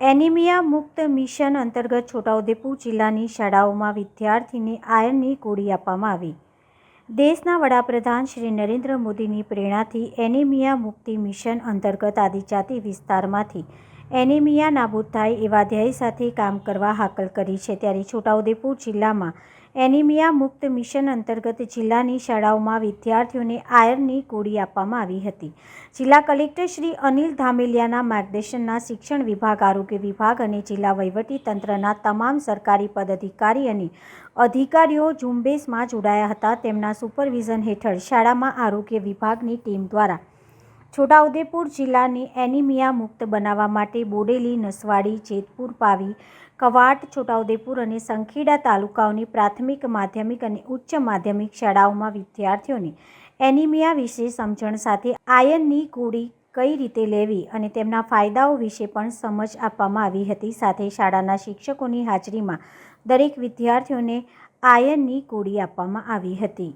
Anaemia મુક્ત mission અંતર્ગત છોટાઉદેપુર જિલ્લાની શાળાઓમાં વિદ્યાર્થીને આયર્નની ગોળી આપવામાં આવી. દેશના વડાપ્રધાન શ્રી નરેન્દ્ર મોદીની પ્રેરણાથી એનિમિયા મુક્તિ મિશન અંતર્ગત આદિજાતિ વિસ્તારમાંથી એનિમિયા નાબૂદ થાય એવા ધ્યેય સાથે કામ કરવા હાકલ કરી છે. ત્યારે છોટાઉદેપુર જિલ્લામાં એનિમિયા મુક્ત મિશન અંતર્ગત જિલ્લાની શાળાઓમાં વિદ્યાર્થીઓને આયરની ગોળી આપવામાં આવી હતી. જિલ્લા કલેક્ટર શ્રી અનિલ ધામેલિયાના માર્ગદર્શનના શિક્ષણ વિભાગ, આરોગ્ય વિભાગ અને જિલ્લા વહીવટી તંત્રના તમામ સરકારી પદાધિકારી અને અધિકારીઓ ઝુંબેશમાં જોડાયા હતા. તેમના સુપરવિઝન હેઠળ શાળામાં આરોગ્ય વિભાગની ટીમ દ્વારા છોટાઉદેપુર જિલ્લાને એનિમિયા મુક્ત બનાવવા માટે બોડેલી, નસવાડી, જેતપુર, પાવી, કવાટ, છોટાઉદેપુર અને સંખેડા તાલુકાઓની પ્રાથમિક, માધ્યમિક અને ઉચ્ચ માધ્યમિક શાળાઓમાં વિદ્યાર્થીઓને એનિમિયા વિશે સમજણ સાથે આયનની ગોળી કઈ રીતે લેવી અને તેમના ફાયદાઓ વિશે પણ સમજ આપવામાં આવી હતી. સાથે શાળાના શિક્ષકોની હાજરીમાં દરેક વિદ્યાર્થીઓને આયનની ગોળી આપવામાં આવી હતી.